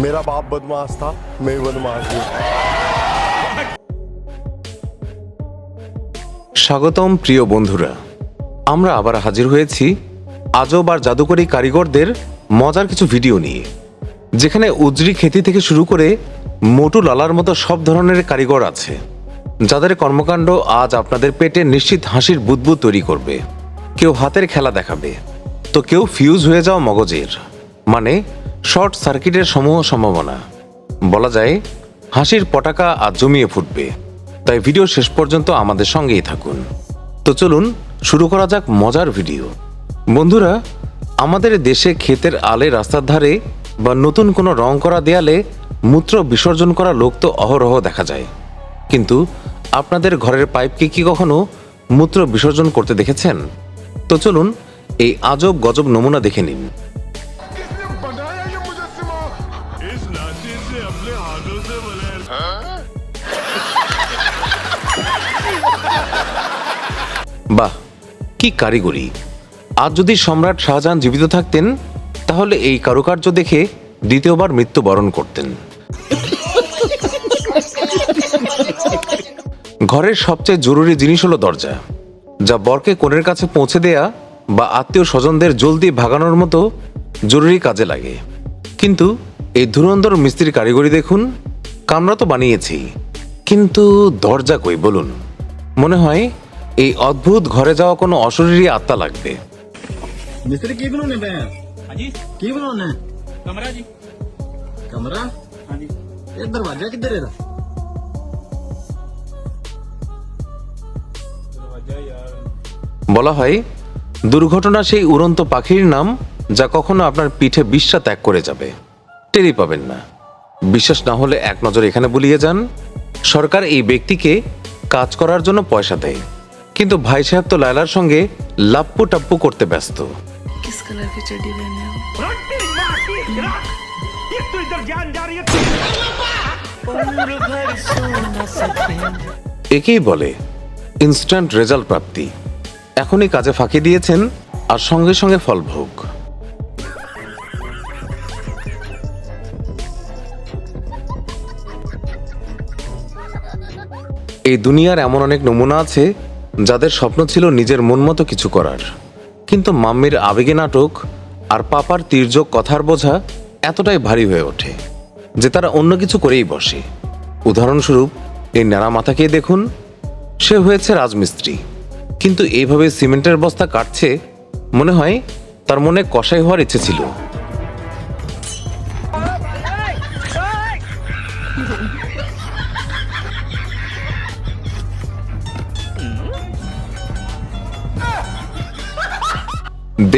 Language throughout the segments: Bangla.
मेरा बाप बदमाश था मैं बदमाश हूँ স্বাগতম প্রিয় বন্ধুরা আমরা আবার হাজির হয়েছি আজব আর জাদুকরী কারিগরদের মজার কিছু ভিডিও নিয়ে যেখানে উজরি খেতি থেকে শুরু করে মোটু লালার মতো সব ধরনের কারিগর আছে যাদের কর্মকাণ্ড আজ আপনাদের পেটে নিশ্চিত হাসির বুদবুদ তৈরি করবে কেউ হাতের খেলা দেখাবে তো কেউ ফিউজ হয়ে যাওয়া মগজের মানে শর্ট সার্কিটের সমূহ সম্ভাবনা। বলা যায়, হাসির পটাকা আজ জমিয়ে ফুটবে। তাই ভিডিও শেষ পর্যন্ত আমাদের সঙ্গেই থাকুন। তো চলুন, শুরু করা যাক মজার ভিডিও। বন্ধুরা, আমাদের দেশে ক্ষেতের আলে রাস্তার ধারে বা নতুন কোনো রং করা দেয়ালে মূত্র বিসর্জন করা লোক তো অহরহ দেখা যায়। কিন্তু আপনাদের ঘরের পাইপকে কি কখনো মূত্র বিসর্জন করতে দেখেছেন? তো চলুন, এই আজব গজব নমুনা দেখে নিন। বাহ, কি কারিগরি। আজ যদি সম্রাট শাহজাহান জীবিত থাকতেন, তাহলে এই কারুকার্য দেখে দ্বিতীয়বার মৃত্যুবরণ করতেন। ঘরের সবচেয়ে জরুরি জিনিস হলো দরজা, যা বরকে কোণের কাছে পৌঁছে দেয়া বা আত্মীয় স্বজনদের জলদি ভাগানোর মতো জরুরি কাজে লাগে। কিন্তু এই ধুরন্ধর মিস্ত্রির কারিগরি দেখুন, কামরা তো বানিয়েছি। কিন্তু দরজা কই বলুন? মনে হয় এই অদ্ভুত ঘরে যাওয়া কোনো অশরীরী আত্মা লাগবে मिस्त्री की बनाने पे हैं हाँ जी की बनाने हैं? कमरा जी कमरा हाँ जी ये दरवाजा किधर है दा? दरवाजा यार বলা হয় দুর্ঘটনা সেই উড়ন্ত পাখির নাম যা কখনো আপনার পিঠে বিশ্বা ত্যাগ করে যাবে টেরি পাবেন না বিশ্বাস না হলে এক নজর এখানে বুলিয়ে যান সরকার এই ব্যক্তিকে কাজ করার জন্য পয়সা দেয় কিন্তু ভাই সাহেব তো লায়লার সঙ্গে লাপ্পু টাপ্পু করতে ব্যস্ত किस कलर की चड्डी पहने हो ये तो इधर ज्ञान जा रही है একেই বলে ইনস্ট্যান্ট রেজাল্ট প্রাপ্তি এখনই কাজে ফাঁকি দিয়েছেন আর সঙ্গে সঙ্গে ফলভোগ এই দুনিয়ার এমন অনেক নমুনা আছে যাদের স্বপ্ন ছিল নিজের মন মতো কিছু করার। কিন্তু মাম্মির আবেগে নাটক আর পাপার তীর্যক কথার বোঝা এতটাই ভারী হয়ে ওঠে যে তারা অন্য কিছু করেই বসে। উদাহরণস্বরূপ, এই ন্যাড়া মাথাকে দেখুন, সে হয়েছে রাজমিস্ত্রি। কিন্তু এইভাবে সিমেন্টের বস্তা কাটছে, মনে হয় তার মনে কষাই হওয়ার ইচ্ছে ছিল।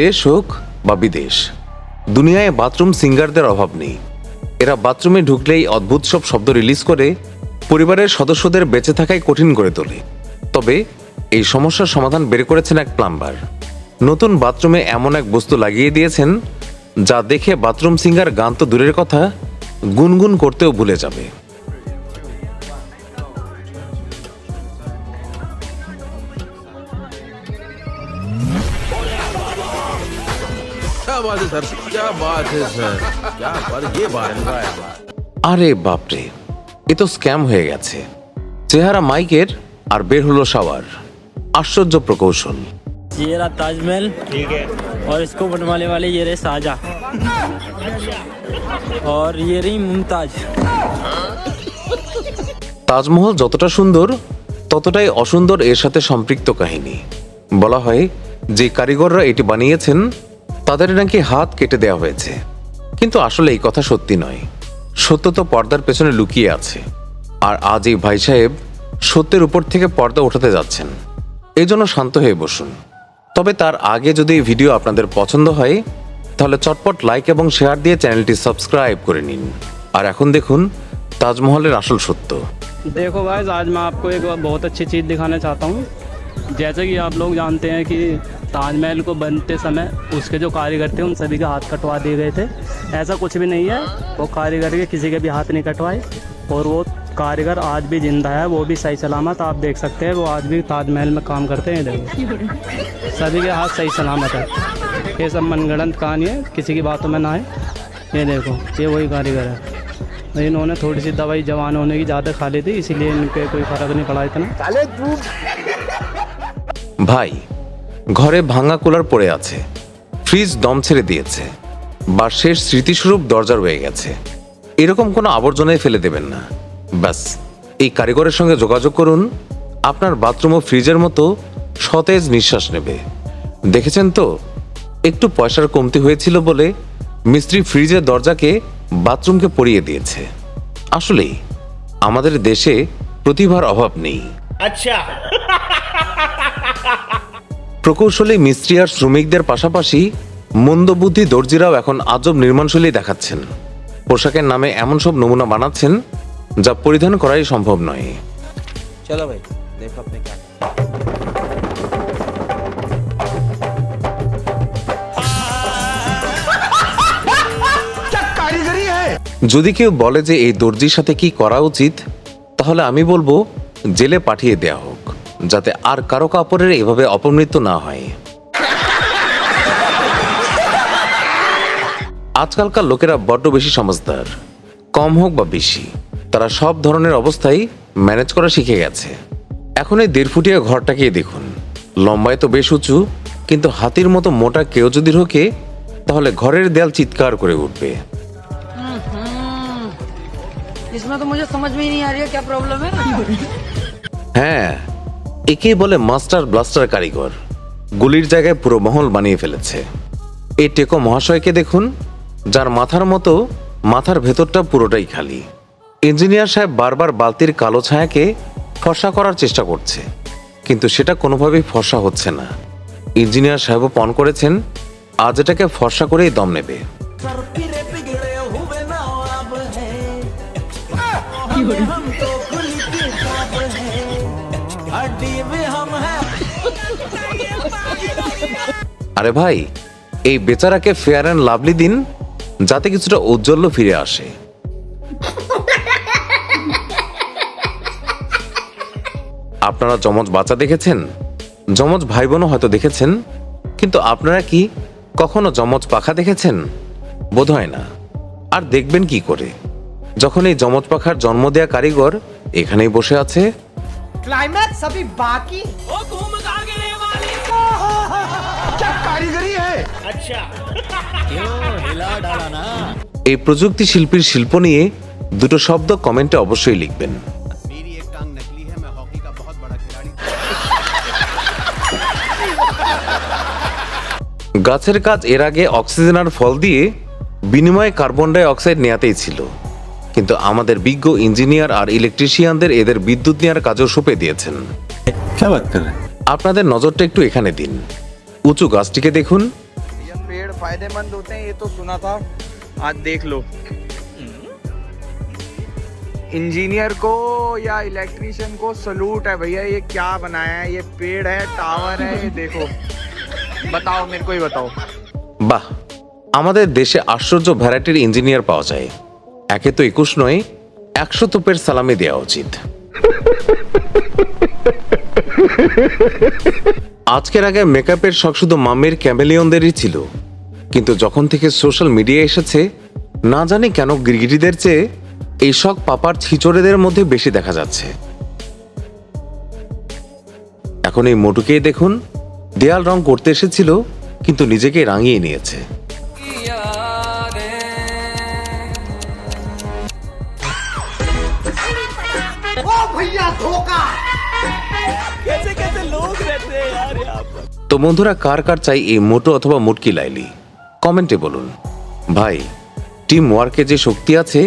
দেশ হোক বা বিদেশ, দুনিয়ায় বাথরুম সিঙ্গারদের অভাব নেই। এরা বাথরুমে ঢুকলেই অদ্ভুত সব শব্দ রিলিজ করে, পরিবারের সদস্যদের বেঁচে থাকাই কঠিন করে তোলে। তবে এই সমস্যার সমাধান বের করেছেন এক প্লাম্বার। নতুন বাথরুমে এমন এক বস্তু লাগিয়ে দিয়েছেন, যা দেখে বাথরুম সিঙ্গার গান তো দূরের কথা, গুনগুন করতেও ভুলে যাবে। क्या बात है सर क्या बात है सर क्या बात ये बात है আরে বাপরে এ তো স্ক্যাম হয়ে গেছে চেহারা মাইকের আর বের হলো শাওয়ার আশ্চর্য প্রকৌশল ये रहा ताजमहल ठीक है और इसको बनवाने वाले ये रहे शाहजहाँ और ये रही मुमताज তাজমহল যতটা সুন্দর ততটাই অসুন্দর এর সাথে সম্পৃক্ত কাহিনী বলা হয় যে কারিগররা এটি বানিয়েছেন তাদের নাকি হাত কেটে দেওয়া হয়েছে কিন্তু আসলে এই কথা সত্যি নয় সত্য তো পর্দার পেছনে লুকিয়ে আছে আর আজ এই ভাই সাহেব সত্যের উপর থেকে পর্দা ওঠাতে যাচ্ছেন এই জন্য শান্ত হয়ে বসুন তবে তার আগে যদি এই ভিডিও আপনাদের পছন্দ হয় তাহলে চটপট লাইক এবং শেয়ার দিয়ে চ্যানেলটি সাবস্ক্রাইব করে নিন আর এখন দেখুন তাজমহলের আসল সত্য देखो गाइस आज मैं आपको एक बहुत अच्छी चीज़ दिखाना चाहता हूँ जैसे कि आप लोग जानते हैं कि ताजमहल को बनते समय उसके जो कारीगर थे, उन सभी के हाथ कटवा दिए गए थे। ऐसा कुछ भी नहीं है, वो कारीगर के किसी के भी हाथ नहीं कटवाए। और वो कारीगर आज भी ज़िंदा है, वो भी सही सलामत, आप देख सकते हैं, वो आज भी ताजमहल में काम करते हैं देखो सभी के हाथ सही सलामत है। ये सब मनगढ़ंत कहानी है, किसी की बातों में ना आए। ये देखो, ये वही कारीगर है। इन्होंने थोड़ी सी दवाई जवान होने की ज़्यादा खा ली थी, इसीलिए इनके कोई फ़र्क नहीं पड़ा इतना। ভাই, ঘরে ভাঙা কুলার পড়ে আছে। ফ্রিজ দম ছেড়ে দিয়েছে। বা শেষ স্মৃতিস্বরূপ দরজা রয়ে গেছে। এরকম কোনো আবর্জনায় ফেলে দেবেন না। ব্যাস, এই কারিগরের সঙ্গে যোগাযোগ করুন। আপনার বাথরুম ও ফ্রিজের মতো সতেজ নিঃশ্বাস নেবে। দেখেছেন তো? একটু পয়সার কমতি হয়েছিল বলে মিস্ত্রি ফ্রিজের দরজাকে বাথরুমকে পরিয়ে দিয়েছে। আসলেই, আমাদের দেশে প্রতিভার অভাব নেই। প্রকৌশলী মিস্ত্রি আর শ্রমিকদের পাশাপাশি মন্দবুদ্ধি দর্জিরাও এখন আজব নির্মাণশৈলী দেখাচ্ছেন। পোশাকের নামে এমন সব নমুনা বানাচ্ছেন যা পরিধান করাই সম্ভব নয়। চলো ভাই যদি কেউ বলে যে এই দর্জির সাথে কি করা উচিত তাহলে আমি বলব জেলে পাঠিয়ে দেয়া হোক। যাতে আর কারো কাপড়ের এভাবে অপমৃত্যু না হয় আজকালকার লোকেরা বড্ড বেশি সমজদার কম হোক বা বেশি তারা সব ধরনের অবস্থায় ম্যানেজ করা শিখে গেছে এখন এই দেড় ফুটিয়া ঘরটাকে দেখুন লম্বায় তো বেশ উঁচু কিন্তু হাতির মতো মোটা কেউ যদি ঢোকে তাহলে ঘরের দেয়াল চিৎকার করে উঠবে इसमें तो मुझे समझ में ही नहीं आ रही है क्या प्रॉब्लम है হ্যাঁ একেই বলে মাস্টার ব্লাস্টার কারিগর। গুলির জায়গায় পুরো মহল বানিয়ে ফেলেছে। এই টেকো মহাশয়কে দেখুন যার মাথার মতো মাথার ভেতরটা পুরোটাই খালি। ইঞ্জিনিয়ার সাহেব বারবার বালতির কালো ছায়াকে ফর্সা করার চেষ্টা করছে কিন্তু সেটা কোনোভাবেই ফর্সা হচ্ছে না। ইঞ্জিনিয়ার সাহেবও পণ করেছেন আজ এটাকে ফর্সা করেই দম নেবে। আরে ভাই এই বেচারাকে ফেয়ার অ্যান্ড লাভলি দিন যাতে কিছুটা ঔজ্জ্বল্য ফিরে আসে। আপনারা যমজ বাচ্চা দেখেছেন? যমজ ভাই বোনও হয়তো দেখেছেন কিন্তু আপনারা কি কখনো যমজ পাখা দেখেছেন? বোধ হয় না। আর দেখবেন কি করে? যখন এই যমজ পাখার জন্ম দেয়া কারিগর এখানেই বসে আছে। ক্লাইম্যাক্স বাকি কারিগরি এই প্রযুক্তি শিল্পীর শিল্প নিয়ে দুটো শব্দ কমেন্টে অবশ্যই লিখবেন। গাছের কাজ এর আগে অক্সিজেন আর ফল দিয়ে বিনিময়ে কার্বন ডাই অক্সাইড নেওয়াতেই ছিল। কিন্তু আমাদের বিজ্ঞ ইঞ্জিনিয়ার আর ইলেকট্রিশিয়ানদের এদের বিদ্যুৎ নেওয়ার কাজও সঁপে দিয়েছেন। আপনাদের নজরটা একটু এখানে দিন। উঁচু গাছটিকে দেখুন ये पेड़ फायदेमंद होते हैं ये तो सुना था आज देख लो इंजीनियर को या इलेक्ट्रिशियन को सलूट है भैया ये क्या बनाया है ये पेड़ है टावर है ये देखो बताओ मेरे को ही बताओ বাহ আমাদের দেশে আশ্চর্য ভ্যারাইটির ইঞ্জিনিয়ার পাওয়া যায় একে তো একুশ নয় একশো তোপের সালামি দেওয়া উচিত আজকের আগে মেকআপের শখ শুধু মামের ক্যামেলিয়নদেরই ছিল। কিন্তু যখন থেকে সোশ্যাল মিডিয়া এসেছে, না জানি কেন গিরগিটিদের চেয়ে এই শখ পাপার ছিচড়েদের মধ্যে বেশি দেখা যাচ্ছে। এখন এই মোটুকেই দেখুন, দেয়াল রং করতে এসেছিল, কিন্তু নিজেকে রাঙিয়ে নিয়েছে। তো বন্ধুরা, কার কার চাই এই মোটো অথবা মুটকি লাইলি? কমেন্টে বলুন। ভাই, টিম ওয়ার্কে যে শক্তি আছে,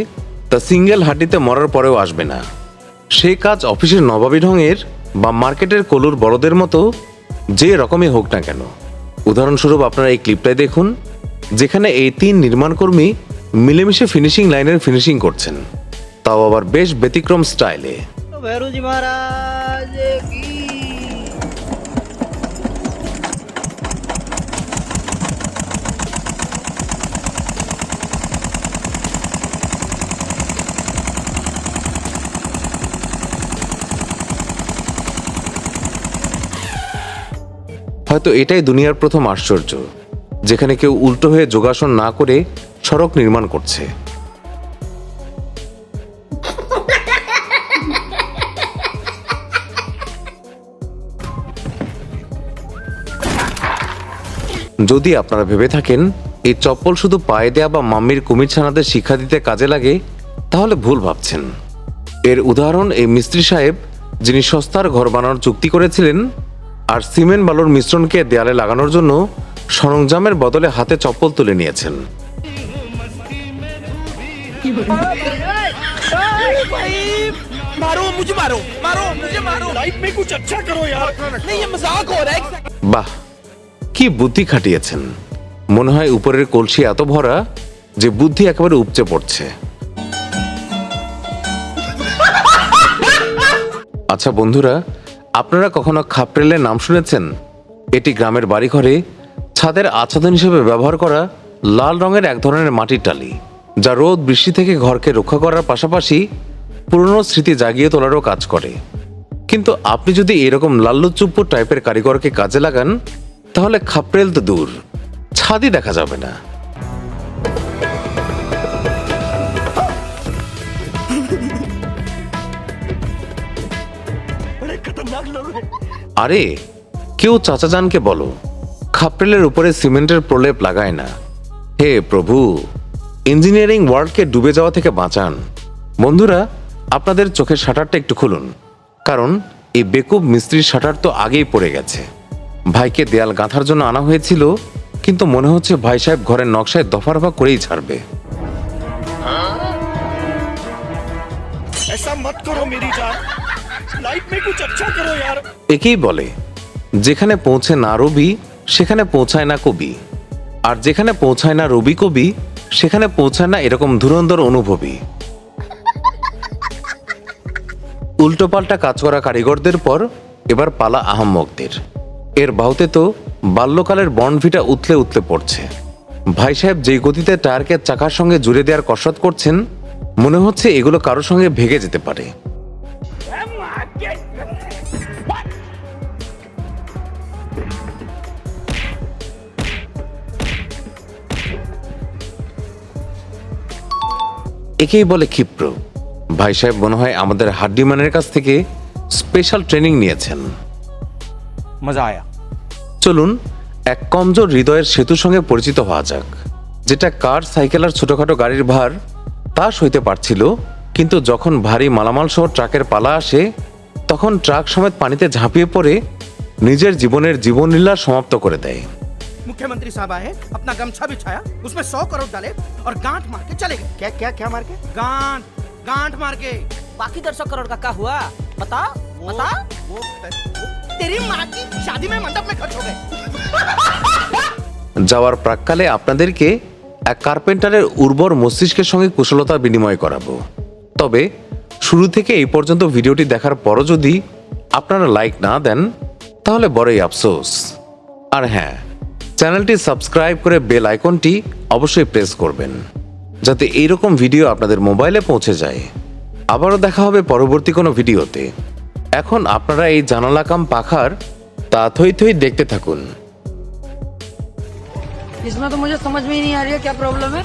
তা সিঙ্গেল হাড্ডিতে মরার পরেও আসবে না। সেই কাজ অফিসের নবাবী ঢঙের বা মার্কেটের কলুর বড়দের মতো যে রকমই হোক না কেন। উদাহরণস্বরূপ আপনারা এই ক্লিপটাই দেখুন, যেখানে এই তিন নির্মাণকর্মী মিলেমিশে ফিনিশিং লাইনের ফিনিশিং করছেন। তাও আবার বেশ ব্যতিক্রম স্টাইলে તો ભૈરુજી મહારાજ হয়তো এটাই দুনিয়ার প্রথম আশ্চর্য, যেখানে কেউ উল্টো হয়ে যোগাসন না করে সড়ক নির্মাণ করছে। যদি আপনারা ভেবে থাকেন এই চপ্পল শুধু পায়ে দেয়া বা মাম্মির কুমির ছানাদের শিক্ষা দিতে কাজে লাগে তাহলে ভুল ভাবছেন। এর উদাহরণ এই মিস্ত্রি সাহেব যিনি সস্তার ঘর বানানোর চুক্তি করেছিলেন আর সিমেন্ট বালুর মিশ্রণকে দেয়ালে লাগানোর জন্য সরঞ্জামের বদলে হাতে চপ্পল তুলে নিয়েছেন। বাহ কি বুদ্ধি খাটিয়েছেন? মনে হয় উপরের কলসি এত ভরা যে বুদ্ধি একেবারে উপচে পড়ছে। আচ্ছা বন্ধুরা, আপনারা কখনো খাপরেলের নাম শুনেছেন? এটি গ্রামের বাড়িঘরে ছাদের আচ্ছাদন হিসেবে ব্যবহার করা লাল রঙের এক ধরনের মাটির টালি, যা রোদ, বৃষ্টি থেকে ঘরকে রক্ষা করার পাশাপাশি পুরনো স্মৃতি জাগিয়ে তোলারও কাজ করে। কিন্তু আপনি যদি এরকম লাল্লুচুপ্পু টাইপের কারিগরকে কাজে লাগান তাহলে খাপরেল তো দূর। ছাদই দেখা যাবে না। আরে, কেউ চাচা চাচাজানকে বলো খাপরেলের উপরে সিমেন্টের প্রলেপ লাগায় না। হে প্রভু, ইঞ্জিনিয়ারিং ওয়ার্ল্ডকে ডুবে যাওয়া থেকে বাঁচান। বন্ধুরা, আপনাদের চোখের শাটারটা একটু খুলুন, কারণ এই বেকুব মিস্ত্রির শাটার তো আগেই পড়ে গেছে। ভাইকে দেয়াল গাঁথার জন্য আনা হয়েছিল কিন্তু মনে হচ্ছে ভাই সাহেব ঘরের নকশায় দফা রফা করেই ছাড়বে। একেই বলে যেখানে পৌঁছে না রবি সেখানে পৌঁছায় না কবি। আর যেখানে পৌঁছায় না রবি কবি সেখানে পৌঁছায় না এরকম ধুরন্ধর অনুভবী। উল্টোপাল্টা কাজ করা কারিগরদের পর এবার পালা আহম্মকদের। এর বাহুতে তো বাল্যকালের বনভিটা উতলে উতলে পড়ছে। ভাই সাহেব যেই গতিতে টায়ারকে চাকার সঙ্গে জুড়ে দেওয়ার কসরত করছেন, মনে হচ্ছে এগুলো কারোর সঙ্গে ভেগে যেতে পারে। একেই বলে ক্ষিপ্র। ভাই সাহেব মনে হয় আমাদের হাড্ডিমানের কাছ থেকে স্পেশাল ট্রেনিং নিয়েছেন। मजा आया চলুন এক কমজোর হৃদয়ের সেতুর সঙ্গে পরিচিত হওয়া যাক যেটা কার সাইকেল আর ছোটখাটো গাড়ির ভার তা সইতে পারছিল কিন্তু যখন ভারী মালামাল সহ ট্রাকের পালা আসে তখন ট্রাক সমেত পানিতে ঝাঁপিয়ে পড়ে নিজের জীবনের জীবনলীলা সমাপ্ত করে দেয় मुख्यमंत्री साहब आए अपना गमछा बिछाया उसमें सौ करोड़ डाले और गांठ मार के चले गए क्या क्या क्या मार के गांठ गांठ मार के बाकी दस करोड़ का क्या हुआ बता बता वो, तेरी তেরি মা শাদি মে মণ্ডপ মে খরচ হবে যাওয়ার প্রাককালে আপনাদেরকে এক কার্পেন্টারের উর্বর মস্তিষ্কের সঙ্গে কুশলতা বিনিময় করাবো। তবে শুরু থেকে এই পর্যন্ত ভিডিওটি দেখার পরও যদি আপনারা লাইক না দেন, তাহলে বড়ই আফসোস। আর হ্যাঁ চ্যানেলটি সাবস্ক্রাইব করে বেল আইকনটি অবশ্যই প্রেস করবেন, যাতে এইরকম ভিডিও আপনাদের মোবাইলে পৌঁছে যায়। আবারও দেখা হবে পরবর্তী কোনো ভিডিওতে। এখন আপনারা এই জানালা কাম পাখার তা থই থই দেখতে থাকুন इसमें तो मुझे समझ में ही नहीं आ रही है क्या प्रॉब्लम है